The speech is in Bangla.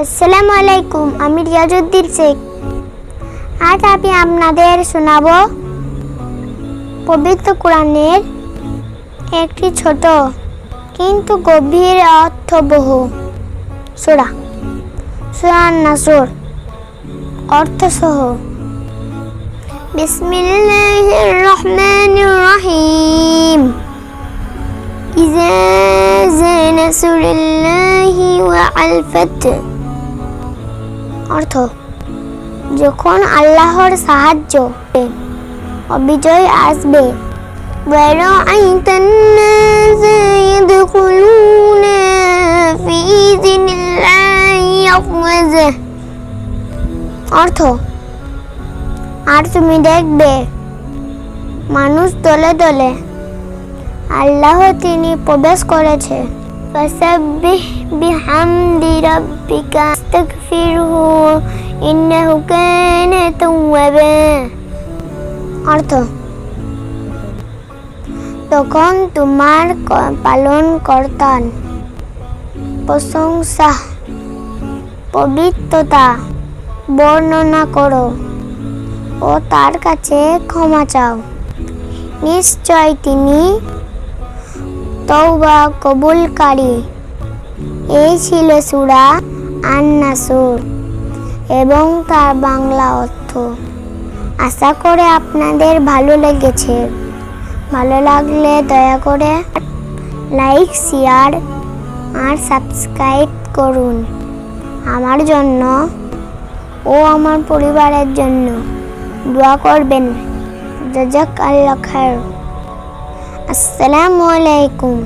আসসালামু আলাইকুম আমি রিয়াজুদ্দিন শেখ আজ আমি আপনাদের শোনাব পবিত্র কোরআনের একটি ছোট কিন্তু গভীর অর্থবহ সুরা সুরা নাসর অর্থসহ বিসমিল্লাহির রহমানির রহিম إذا جاء نصر الله والفتح অর্থ যখন আল্লাহর সাহায্য ও বিজয় আসবে ورأيت الناس يدخلون في دين الله أفواجا অর্থ আর তুমি দেখবে মানুষ দলে দলে আল্লাহ তিনি প্রবেশ করেছে فسبح بحمد ربك واستغفره إنه كان توابا অর্থ তখন তোমার ক- পালন কর্তান প্রশংসা পবিত্রতা বর্ণনা করো ও তার কাছে ক্ষমা চাও নিশ্চয় তিনি তওবা কবুলকারী। এই ছিল সুরা আন নাসুর এবং তার বাংলা অর্থ। আশা করে আপনাদের ভালো লেগেছে। ভালো লাগলে দয়া করে লাইক, শেয়ার আর সাবস্ক্রাইব করুন আমার জন্য ও আমার পরিবারের জন্য। দোয়া করবেন। জাজাক আল্লাহ খায়ের। আসসালামু আলাইকুম